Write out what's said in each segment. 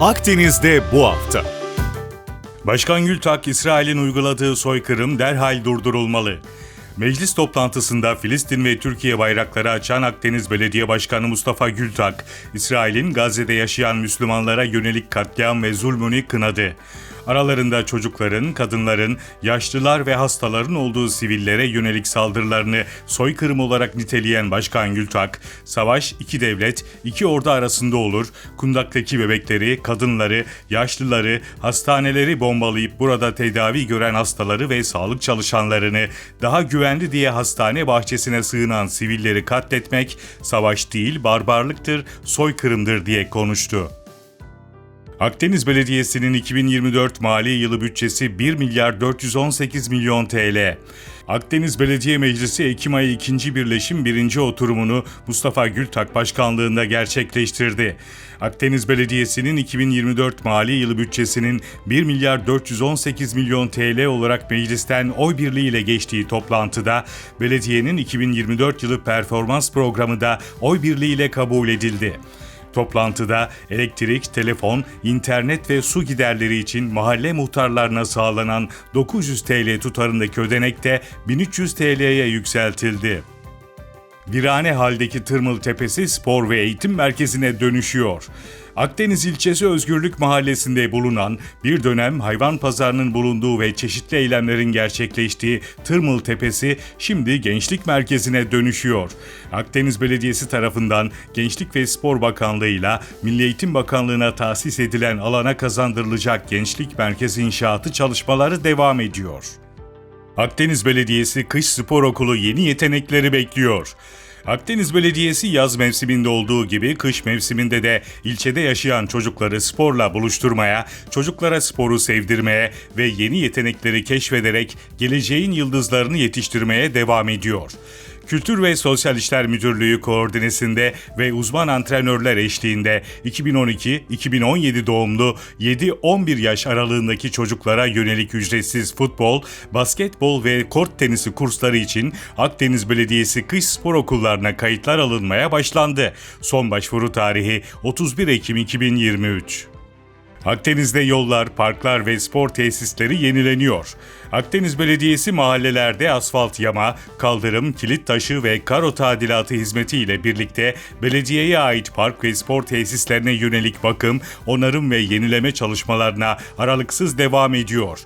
Akdeniz'de bu hafta. Başkan Gültak, İsrail'in uyguladığı soykırım derhal durdurulmalı. Meclis toplantısında Filistin ve Türkiye bayrakları açan Akdeniz Belediye Başkanı Mustafa Gültak, İsrail'in Gazze'de yaşayan Müslümanlara yönelik katliam ve zulmünü kınadı. Aralarında çocukların, kadınların, yaşlılar ve hastaların olduğu sivillere yönelik saldırılarını soykırım olarak niteleyen Başkan Gültak, savaş iki devlet, iki ordu arasında olur, kundaktaki bebekleri, kadınları, yaşlıları, hastaneleri bombalayıp burada tedavi gören hastaları ve sağlık çalışanlarını daha güvenli diye hastane bahçesine sığınan sivilleri katletmek savaş değil barbarlıktır, soykırımdır diye konuştu. Akdeniz Belediyesi'nin 2024 mali yılı bütçesi 1 milyar 418 milyon TL. Akdeniz Belediye Meclisi Ekim ayı 2. birleşim 1. oturumunu Mustafa Gültak başkanlığında gerçekleştirdi. Akdeniz Belediyesi'nin 2024 mali yılı bütçesinin 1 milyar 418 milyon TL olarak meclisten oy birliğiyle geçtiği toplantıda belediyenin 2024 yılı performans programı da oy birliğiyle kabul edildi. Toplantıda elektrik, telefon, internet ve su giderleri için mahalle muhtarlarına sağlanan 900 TL tutarındaki ödenek de 1300 TL'ye yükseltildi. Virane haldeki Tırmıl Tepesi spor ve eğitim merkezine dönüşüyor. Akdeniz ilçesi Özgürlük Mahallesi'nde bulunan bir dönem hayvan pazarının bulunduğu ve çeşitli eylemlerin gerçekleştiği Tırmıl Tepesi şimdi gençlik merkezine dönüşüyor. Akdeniz Belediyesi tarafından Gençlik ve Spor Bakanlığı'yla Milli Eğitim Bakanlığı'na tahsis edilen alana kazandırılacak gençlik merkezi inşaatı çalışmaları devam ediyor. Akdeniz Belediyesi Kış Spor Okulu yeni yetenekleri bekliyor. Akdeniz Belediyesi yaz mevsiminde olduğu gibi kış mevsiminde de ilçede yaşayan çocukları sporla buluşturmaya, çocuklara sporu sevdirmeye ve yeni yetenekleri keşfederek geleceğin yıldızlarını yetiştirmeye devam ediyor. Kültür ve Sosyal İşler Müdürlüğü koordinesinde ve uzman antrenörler eşliğinde 2012-2017 doğumlu 7-11 yaş aralığındaki çocuklara yönelik ücretsiz futbol, basketbol ve kort tenisi kursları için Akdeniz Belediyesi Kış Spor Okullarına kayıtlar alınmaya başlandı. Son başvuru tarihi 31 Ekim 2023. Akdeniz'de yollar, parklar ve spor tesisleri yenileniyor. Akdeniz Belediyesi mahallelerde asfalt yama, kaldırım, kilit taşı ve karo tadilatı hizmetiyle birlikte belediyeye ait park ve spor tesislerine yönelik bakım, onarım ve yenileme çalışmalarına aralıksız devam ediyor.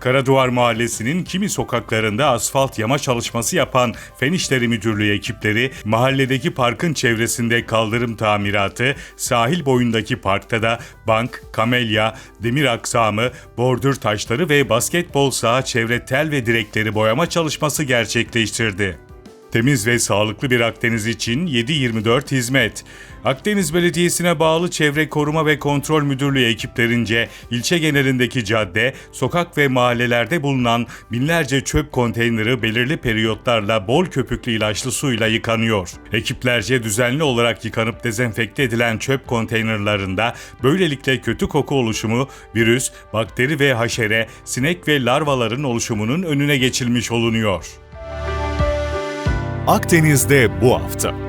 Karaduvar Mahallesi'nin kimi sokaklarında asfalt yama çalışması yapan Fen İşleri Müdürlüğü ekipleri mahalledeki parkın çevresinde kaldırım tamiratı, sahil boyundaki parkta da bank, kamelya, demir aksamı, bordür taşları ve basketbol saha çevre tel ve direkleri boyama çalışması gerçekleştirdi. Temiz ve sağlıklı bir Akdeniz için 7-24 hizmet. Akdeniz Belediyesi'ne bağlı Çevre Koruma ve Kontrol Müdürlüğü ekiplerince ilçe genelindeki cadde, sokak ve mahallelerde bulunan binlerce çöp konteyneri belirli periyotlarla bol köpüklü ilaçlı suyla yıkanıyor. Ekiplerce düzenli olarak yıkanıp dezenfekte edilen çöp konteynerlarında böylelikle kötü koku oluşumu, virüs, bakteri ve haşere, sinek ve larvaların oluşumunun önüne geçilmiş olunuyor. Akdeniz'de bu hafta.